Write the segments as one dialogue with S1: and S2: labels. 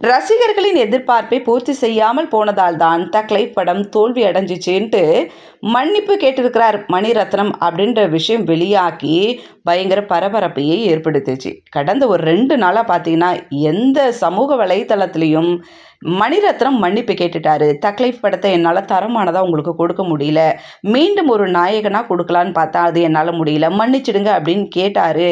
S1: ரசிகர்களின் எதிர்பார்ப்பை பூர்த்தி செய்யாமல் போனதால் தான் தக்லை படம் தோல்வி அடைஞ்சிச்சுன்ட்டு மன்னிப்பு கேட்டிருக்கிறார் மணிரத்னம் அப்படின்ற விஷயம் வெளியாகி பயங்கர பரபரப்பையே ஏற்படுத்துச்சு. கடந்த ஒரு ரெண்டு நாளாக பார்த்தீங்கன்னா எந்த சமூக வலைத்தளத்திலையும் மணிரத்னம் மன்னிப்பு கேட்டுட்டாரு. தக்லைஃப் படத்தை என்னால் தரமானதாக உங்களுக்கு கொடுக்க முடியல. மீண்டும் ஒரு நாயகனாக கொடுக்கலான்னு பார்த்தா அது என்னால் முடியல. மன்னிச்சிடுங்க அப்படின்னு கேட்டார்.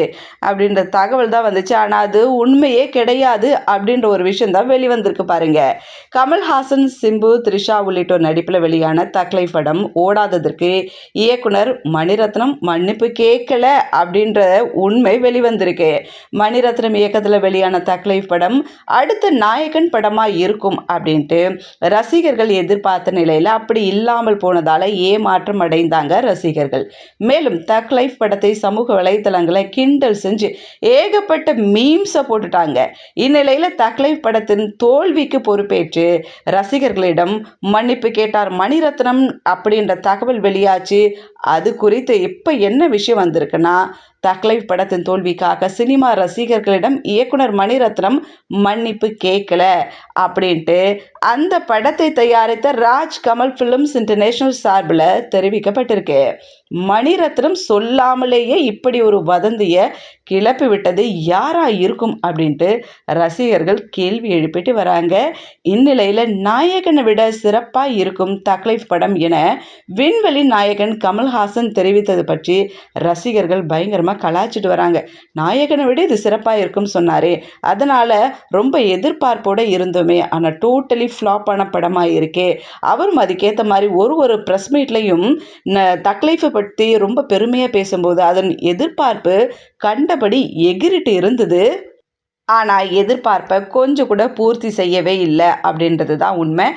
S1: அப்படின்ற தகவல் தான் வந்துச்சு. ஆனால் அது உண்மையே கிடையாது அப்படின்ற ஒரு விஷயம் தான் வெளிவந்திருக்கு பாருங்க. கமல்ஹாசன் சிம்பு த்ரிஷா உள்ளிட்டோர் நடிப்பில் வெளியான தக்லை படம் ஓடாததற்கு இயக்குனர் மணிரத்னம் மன்னிப்பு கேட்கல அப்படின்ற உண்மை வெளிவந்திருக்கு. மணிரத்னம் இயக்கத்தில் வெளியான தக்லை படம் அடுத்த நாயகன் படமாக இருக்கும் அப்படின்ட்டு ரசிகர்கள் எதிர்பார்த்த நிலையில் அப்படி இல்லாமல் போனதால் ஏமாற்றம் அடைந்தாங்க ரசிகர்கள். மேலும் தக் லைஃப் படத்தை சமூக வலைத்தளங்களை கிண்டல் செஞ்சு ஏகப்பட்ட மீம்ஸை போட்டுட்டாங்க. இந்நிலையில் தக் லைஃப் படத்தின் தோல்விக்கு பொறுப்பேற்று ரசிகர்களிடம் மன்னிப்பு கேட்டார் மணிரத்னம் அப்படின்ற தகவல் வெளியாச்சு. அது குறித்து இப்போ என்ன விஷயம் வந்திருக்குன்னா தக்லைஃப் படத்தின் தோல்விக்காக சினிமா ரசிகர்களிடம் இயக்குனர் மணிரத்னம் மன்னிப்பு கேட்கல அப்படின்ட்டு அந்த படத்தை தயாரித்த ராஜ் கமல் ஃபிலிம்ஸ் இன்டர்நேஷனல் சார்பில் தெரிவிக்கப்பட்டிருக்கு. மணிரத்னம் சொல்லாமலேயே இப்படி ஒரு வதந்தியை கிளப்பி விட்டது யாரா இருக்கும் அப்படின்ட்டு ரசிகர்கள் கேள்வி எழுப்பிட்டு வராங்க. இந்நிலையில் நாயகனை விட சிறப்பாக இருக்கும் தக்லைஃப் படம் என விண்வெளி நாயகன் கமல்ஹாசன் தெரிவித்தது பற்றி ரசிகர்கள் பயங்கரமாக கலாச்சிட்டு வராங்க. நாயகனை விட இது சிறப்பாக இருக்கும்னு சொன்னாரே. அதனால் ரொம்ப எதிர்பார்ப்போடு இருந்தோமே. ஆனால் டோட்டலி ஃப்ளாப் ஆன படமாக இருக்கே. அவரும் அதுக்கேற்ற மாதிரி ஒரு ஒரு ப்ரெஸ் மீட்லையும் தக்லைஃபை பற்றி ரொம்ப பெருமையாக பேசும்போது அதன் எதிர்பார்ப்பு கண்டபடி எகிரிட்டு இருந்தது. ஆனால் எதிர்பார்ப்பை கொஞ்சம் கூட பூர்த்தி செய்யவே இல்லை அப்படின்றது தான் உண்மை.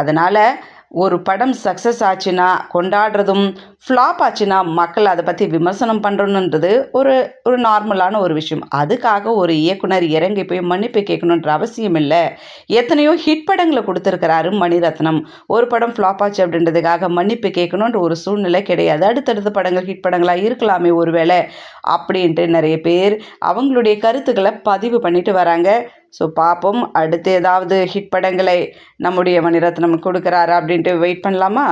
S1: அதனால் ஒரு படம் சக்ஸஸ் ஆச்சுன்னா கொண்டாடுறதும் ஃப்ளாப் ஆச்சுன்னா மக்கள் அதை பற்றி விமர்சனம் பண்ணுறணுன்றது ஒரு ஒரு நார்மலான ஒரு விஷயம். அதுக்காக ஒரு இயக்குனர் இறங்கி போய் மன்னிப்பு கேட்கணுன்ற அவசியம் இல்லை. எத்தனையோ ஹிட் படங்களை கொடுத்துருக்கிறாரு மணிரத்னம். ஒரு படம் ஃப்ளாப் ஆச்சு அப்படின்றதுக்காக மன்னிப்பு கேட்கணுன்ற ஒரு சூழ்நிலை கிடையாது. அடுத்தடுத்த படங்கள் ஹிட் படங்களாக இருக்கலாமே ஒருவேளை அப்படின்ட்டு நிறைய பேர் அவங்களுடைய கருத்துக்களை பதிவு பண்ணிட்டு வராங்க. ஸோ பார்ப்போம் அடுத்து ஏதாவது ஹிட் படங்களை நம்முடைய மணிரத்னம் கொடுக்குறாரா அப்படின்ட்டு வெயிட் பண்ணலாமா?